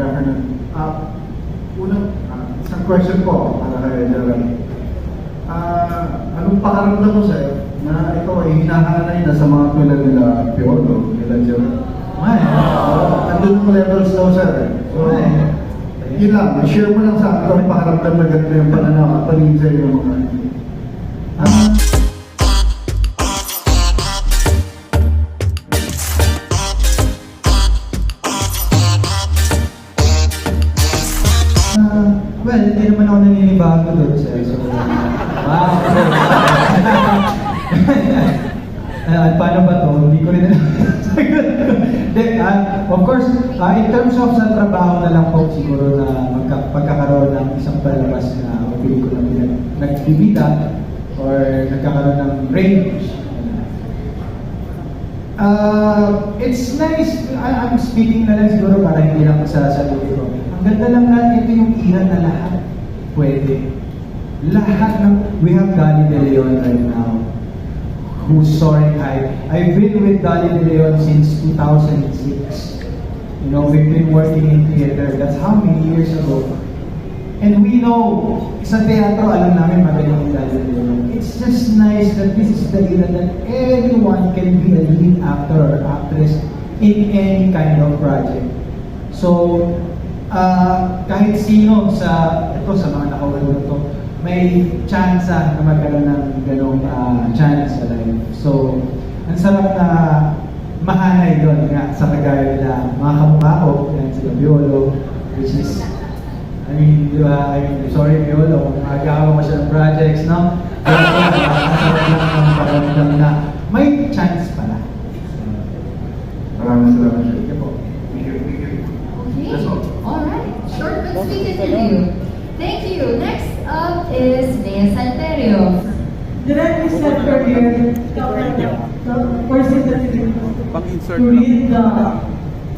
Good afternoon. Uh, unang, uh, isang question po para kay Gerald. Ah, anong pakaramdam mo sa'yo na ikaw ay hinahanay na sa mga tulad nila Piolo, nila Gerald? Ay, Uh, andun yung levels daw sir eh. So, Ay. yun lang, share mo lang sa akin ang pakaramdam na ganito yung pananaw at paningin sa'yo yung mga ah, Ah, naninibago doon, sir. So, wow. Ah, paano ba to? Hindi ko rin alam. Hindi, ah, of course, ah, in terms of sa trabaho na lang po, siguro na magka, pagkakaroon ng isang palabas na mapili ko na pinag, nagbibida or nagkakaroon ng range. Uh, it's nice, I, I'm speaking na lang siguro para hindi lang sa sarili ko. Ang ganda lang natin ito yung era na lahat pwede. Lahat ng, we have Dali De Leon right now, who's soaring high. I've been with Dali De Leon since 2006. You know, we've been working in theater. That's how many years ago. And we know, sa teatro, alam namin magaling Dali De Leon. It's just nice that this is the era that everyone can be a lead actor or actress in any kind of project. So, ah, kahit sino sa, ito sa mga nakawalong to, may chance na magkaroon ng ganong ah, chance sa life. So, ang sarap na mahanay doon nga sa kagaya nila mga kamukha ko, yan sila Biolo, which is I mean, di ba, I mean, sorry Piolo, kung magawa mo siya ng projects, no? Pero nakakasarap lang ng paramdam na may chance pala. Maraming salamat sir. Sige po. Okay. That's all. All right. Short but sweet interview. Thank you. Next up is Nea Santerio. Direct is said earlier, the person that you Pang-insert to read the,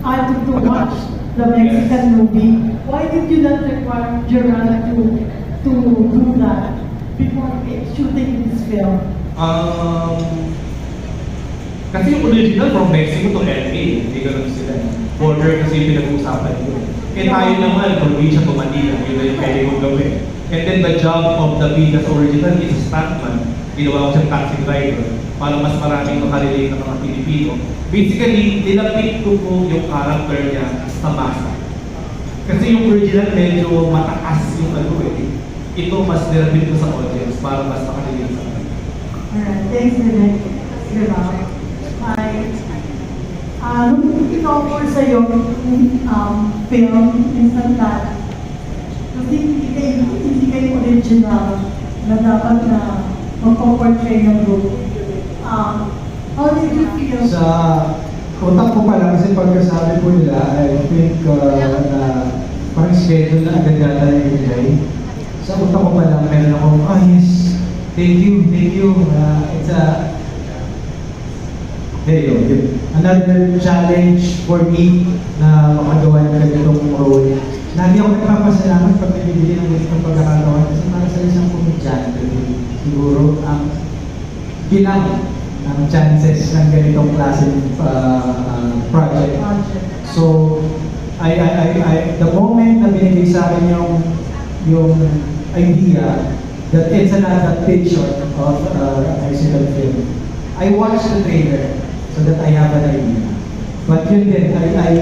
uh, to, watch the Mexican movie, why did you not require Gerard to, to do that before shooting this film? Um, kasi yung original from Mexico to LA, hindi ganun sila. Border kasi yung pinag-uusapan ko. Eh tayo naman, probinsya to Manila, yun na yung pwede kong gawin. And then the job of the Pinas original is a stuntman. Ginawa ko siyang taxi driver para mas maraming makarelate ng mga Pilipino. Basically, nilapit ko po yung character niya sa masa. Kasi yung original medyo mataas yung ano eh. Ito mas nilapit ko sa audience para mas makarelate sa kanila. Alright, thanks, Direct. Gerard. Hi. Ah, nung in-offer sa'yo yung um, film, instant that, kasi hindi kayo, hindi kayo original na dapat na magpo-portray ng group. Um, how did you feel? Sa utak ko pa lang, kasi pagkasabi po nila, I think uh, na parang schedule na agad yata yung ibigay. Sa utak ko pa lang, meron ako, ah yes, thank you, thank you. Uh, it's a, there you go. Another challenge for me na makagawa ng ganitong role. Lagi ako nagpapasalamat pag nabibili ng ganitong pagkakataon kasi para sa isang komedyante, siguro ang bilang ng chances ng ganitong klaseng uh, uh, project. Project. So, I, I, I, I, the moment na binigay sa akin yung, yung idea that it's an adaptation of uh, a musical film, I watched the trailer so that I have an idea. But yun din, I, I,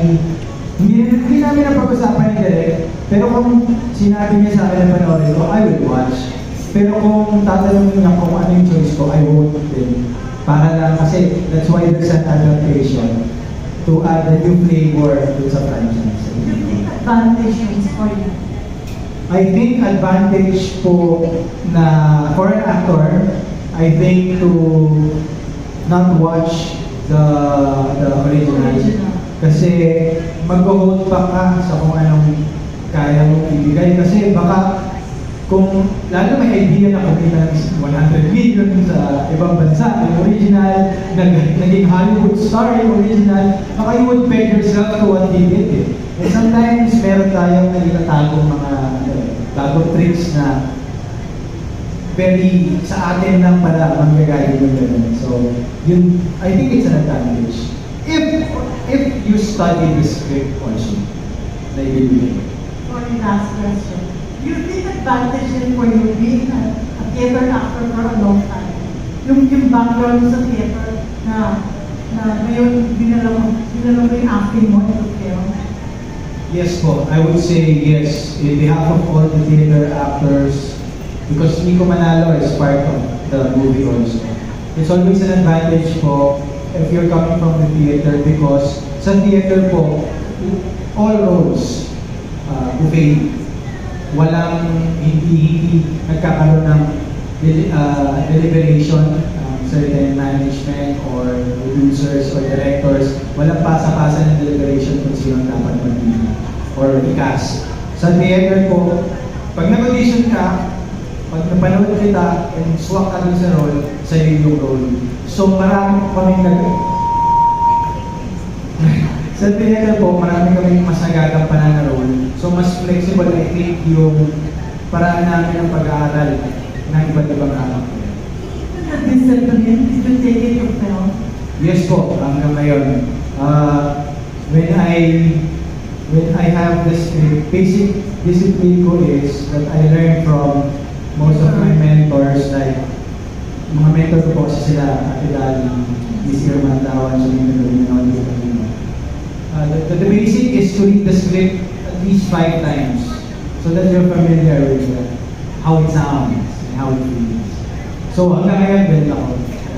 hindi, hindi namin napag-usapan ni Derek, pero kung sinabi niya sa akin na panoorin ko, I will watch. Pero kung tatanungin niya kung ano yung choice ko, I won't din. Para lang kasi that's why there's an adaptation to add a new flavor to sa franchise. advantages for you? I think advantage po na for an actor, I think to not watch the the original. Original. Kasi mag-hold pa ka sa kung anong kaya mong ibigay. Kasi baka kung lalo may idea na kumita ng 100 million sa ibang bansa, yung original, nag, naging Hollywood star yung original, baka you would peg yourself to what he did eh. And sometimes meron tayong nagtatagong mga ano, bagong tricks na very sa atin lang pala manggagaya yung ganun. So, yun, I think it's an advantage. If, if you study the script also. na ibibigay. Sorry, last question. Advantage for you being a, a theater actor for a long time? Yung, yung background sa theater na na ngayon dinala mo, dinala mo yung acting mo into film. Yes po, I would say yes. In behalf of all the theater actors, because Nico Manalo is part of the movie also. It's always an advantage po if you're coming from the theater because sa theater po, all roles uh, buffet. Walang hindi nagkakaroon ng uh, deliberation um, certain management or producers or directors. Walang pasa-pasa ng deliberation kung sino dapat maging or i-cast. Sa theater po, pag nag-audition ka, pag napanood kita and swak ka sa role, sa'yo yung role. So marami kami nag sa theater po, marami kami mas nagagang pananarol. So, mas flexible, I think, yung paraan namin ng pag-aaral ng iba't ibang character. Na-discipline, did you take it to film? Yes po, hanggang ngayon. Uh, when I when I have this uh, basic discipline ko is that I learned from most of my mentors like mga mentor ko po kasi sila Ate Dali, Miss Irma Tawan, ko kanina. Uh, the, the, basic is to read the script at least five times so that you're familiar with uh, how it sounds and how it feels. So hanggang ngayon, ganun ako.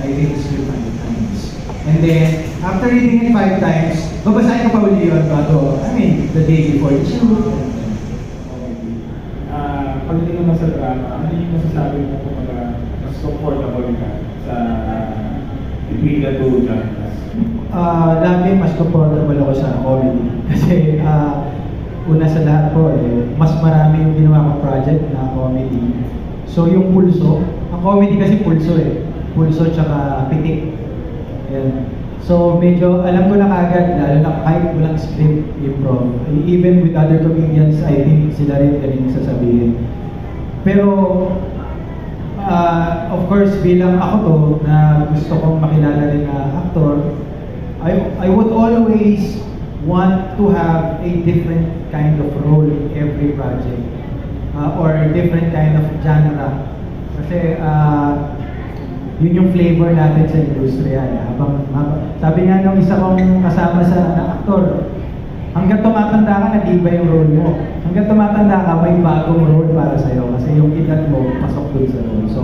I read the script five times. And then, after reading it five times, babasahin ko pa uli yun bago, I mean, the day before and then, Ah, pagdating naman sa drama, ano yung masasabi mo kung mas comfortable ka sa between the two genres? Ah, lagi mas comfortable ako sa comedy. Kasi ah, una sa lahat po, eh, mas marami yung ginawa kong project na comedy. So yung pulso, ang comedy kasi pulso eh. Pulso tsaka pitik. Ayan. So medyo alam ko na kagad, lalo na kahit walang script, improv. Even with other comedians, I think sila rin galing sasabihin. Pero Ah, of course, bilang ako to, na gusto kong makilala rin na actor, I, I would always want to have a different kind of role in every project. Ah, or different kind of genre. Kasi, ah, yun yung flavor natin sa industriya. eh. Habang, habang, sabi nga nung isa kong kasama sa na aktor, hanggang tumatanda ka, nag-iba yung role mo. Hanggang tumatanda ka, may bagong role para sa'yo. Kasi yung edad mo, pasok dun sa role. So,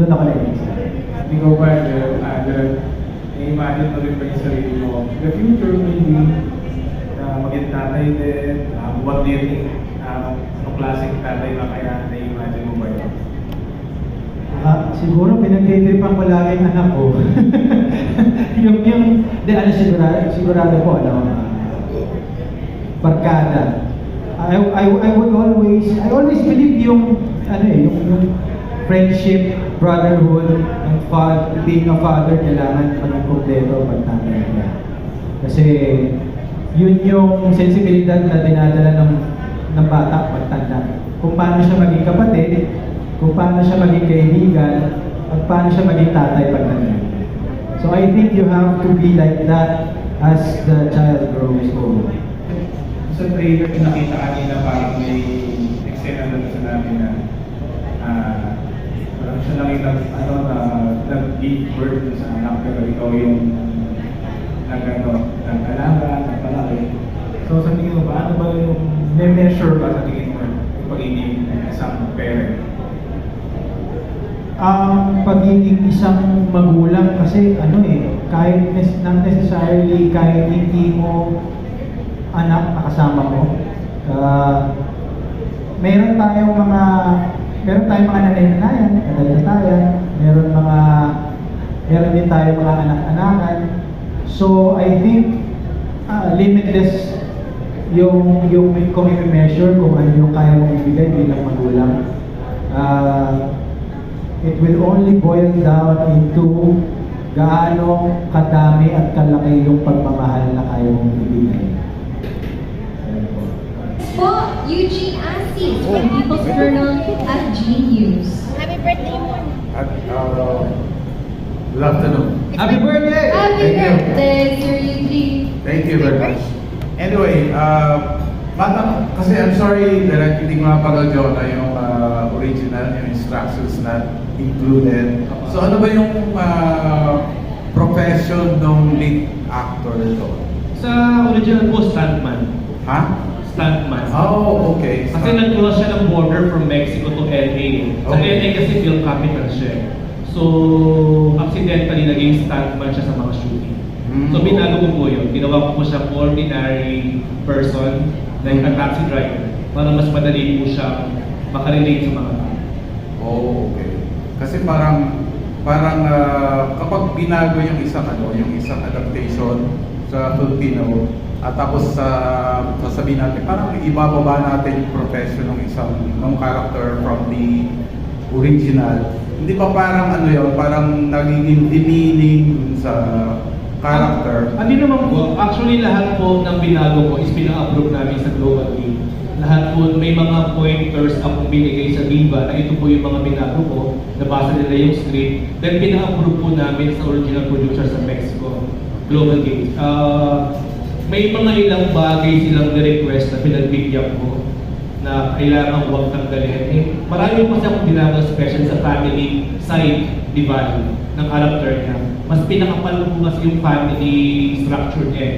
dun ako na-excite. Ikaw ba, Angel, Angel, i-imagine mo rin ba yung sarili mo? The future, maybe, na maging tatay din, um, what do you think? Um, anong klaseng tatay ba kaya na-imagine mo ba yun? Ah, siguro pinagtitripan ko lagi ang anak ko. yung, yung, di, ano, sigurado, sigurado po, ano, ah, barkada. I, I, I would always, I always believe yung, ano eh, yung, yung friendship, brotherhood, and fa- being a father, kailangan maging kompleto pag tatay ka. Kasi, yun yung sensibilidad na dinadala ng, ng bata pagtanda. Kung paano siya maging kapatid, kung paano siya maging kaibigan, at paano siya maging tatay pagtanda. So I think you have to be like that as the child grows old. Sa trailer, nakita kanina parang may eksena na sa namin na ah, parang siya lang yung nag, ano, na, nag-give birth dun sa anak pero ikaw yung nag, ano, nag-alaga, nagpalaki. So sa tingin mo ba, ano ba yung may measure ba sa tingin mo yung pagiging isang parent? Ang pagiging isang magulang kasi ano eh, kahit not necessarily kahit hindi mo anak nakasama mo, ah, meron tayong mga meron tayong mga nanay-nanayan, tatay-tatayan, meron mga meron din tayong mga anak-anakan. So I think ah, limitless yung yung kung i-measure kung ano yung kaya mong ibigay bilang magulang. Ah, it will only boil down into gaano kadami at kalaki yung pagmamahal na kaya mong ibigay. Po. Eugene Assis from People's Journal at G News. Happy birthday mo. At, uh, good afternoon. Happy birthday! Happy Thank you. birthday, Sir Eugene. Thank you very much. Anyway, uh, Bata, kasi I'm sorry, direct, hindi ko napanood yun na yung ah, original, yung instructions not included. So ano ba yung ah, profession ng lead actor ito? Sa original po, stuntman. Ha? Stuntman. Oh, okay. Kasi nag-cross siya ng border from Mexico to LA. Sa Okay. LA kasi film capital siya. So, accidentally naging stuntman siya sa mga shooting. Mm. So, binago ko po yun. Ginawa ko po siyang ordinary person, like a taxi driver, para mas madali po siyang makarelate sa mga tao. Oh, okay. Kasi parang parang ah, kapag binago yung isang ano, yung isang adaptation sa Filipino at tapos sa sasabihin natin parang ibababa natin yung profession ng isang ng character from the original. Hindi ba parang ano yun, parang nagiging demeaning sa character? Hindi naman po. Actually, lahat po ng binago ko is pina-approve namin sa Global Game. Lahat po, may mga pointers akong binigay sa Viva na ito po yung mga binago ko, nabasa nila yung script, then pina-approve po namin sa original producer sa Mexico, Global Games. Ah, may mga ilang bagay silang request na pinagbigyan ko na kailangan huwag tanggalin. Eh, marami po kasi akong ginagawa special sa family side, di ba, ng character niya. Mas kasi yung family structure niya.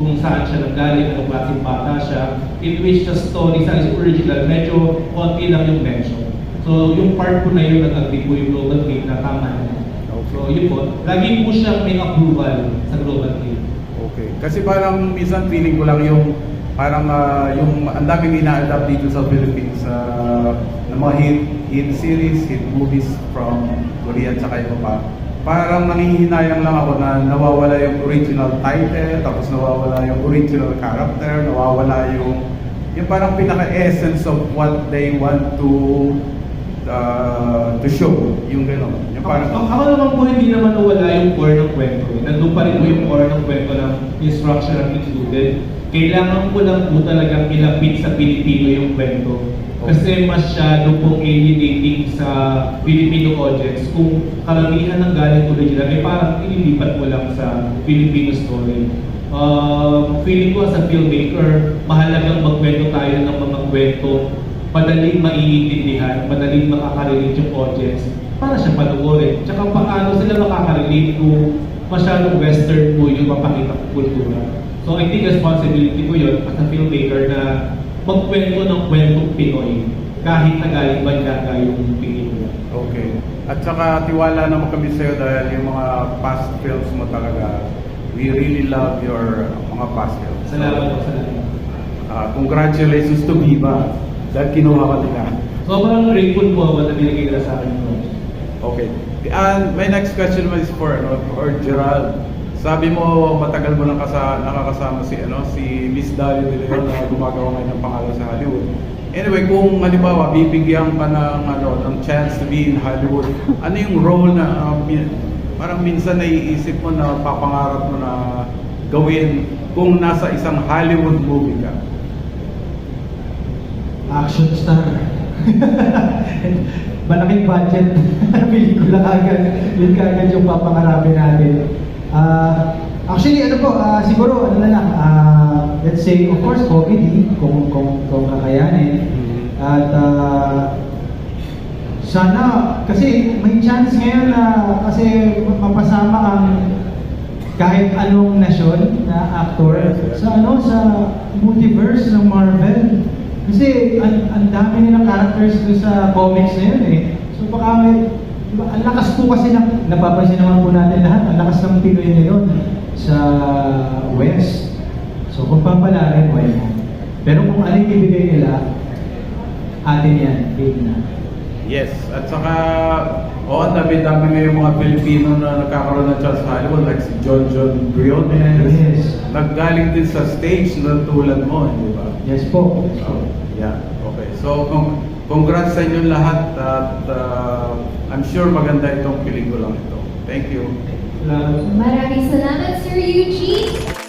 Kung saan siya nanggaling, anong klaseng bata siya. In which the story sa is original, medyo konti lang yung mention. So yung part po na yun, nag-agree po yung Global Game na tama na. So yun po, lagi po siyang may approval sa Global Game. Okay. Kasi parang minsan feeling ko lang yung parang ah, yung ang daming ina-adapt dito sa Philippines sa ng mga hit, hit series, hit movies from Korea at saka iba pa. Parang nangihinayang lang ako na nawawala yung original title, tapos nawawala yung original character, nawawala yung yung parang pinaka-essence of what they want to uh, to show, yung gano'n. Yung Ako, parang, ako naman po hindi naman nawala yung core ng kwento. Nandun pa rin po yung core ng kwento ng instruction na included. Kailangan ko lang po talagang ilapit sa Pilipino yung kwento. Kasi masyado pong alienating sa Filipino audience kung karamihan ng galing original ay parang inilipat mo lang sa Filipino story. Uh, feeling ko as a filmmaker, mahalagang magkwento tayo ng mga kwento madaling maiintindihan, madaling makakarelate yung audience para siya panoorin. Tsaka paano sila makakarelate kung masyadong western po yung mapakita kultura. So I think responsibility ko yun as a filmmaker na magkwento ng kwentong Pinoy kahit na galing banyaga yung tingin mo. Okay. At saka tiwala naman kami sa'yo dahil yung mga past films mo talaga, we really love your mga past films. Salamat po, salamat. Ah, congratulations to Viva dahil kinuha ka nila. Sobrang grateful po ako na binigay nila sa akin. Okay. And my next question was for ano, for Gerald. Sabi mo matagal mo nang kasa, nakakasama si ano si Miss Dalia De Leon na gumagawa ngayon ng pangalan sa Hollywood. Anyway, kung halimbawa bibigyan ka ng ano ng chance to be in Hollywood, ano yung role na min- parang minsan naiisip mo na papangarap mo na gawin kung nasa isang Hollywood movie ka? Action star. Malaking budget pelikula kagad. Yun kagad yung papangarapin natin. Ah, actually, ano po, ah, siguro, ano na lang, ah, let's say, of course, comedy, kung, kung, kung kakayanin. At ah, sana, kasi may chance ngayon na, kasi mapasama ang kahit anong nasyon na actor sa ano sa multiverse ng Marvel. Kasi ang, ang dami nilang characters doon sa comics na yun eh. So baka may, ang lakas po kasi ng, napapansin naman po natin lahat, ang lakas ng Pinoy ngayon sa West. So kung papalarin, why not? Pero kung alin ibigay nila, atin yan, game na. Yes, at saka, oo, ang dami-dami na yung mga Pilipino na nagkakaroon ng chance sa Hollywood, like si John John Briones. Yes. Naggaling din sa stage na tulad mo, di ba? Yes po. So, yeah, okay. So, con- congrats sa inyo lahat at uh, I'm sure maganda itong pelikulang ito. Thank you. Maraming salamat, Sir Eugene.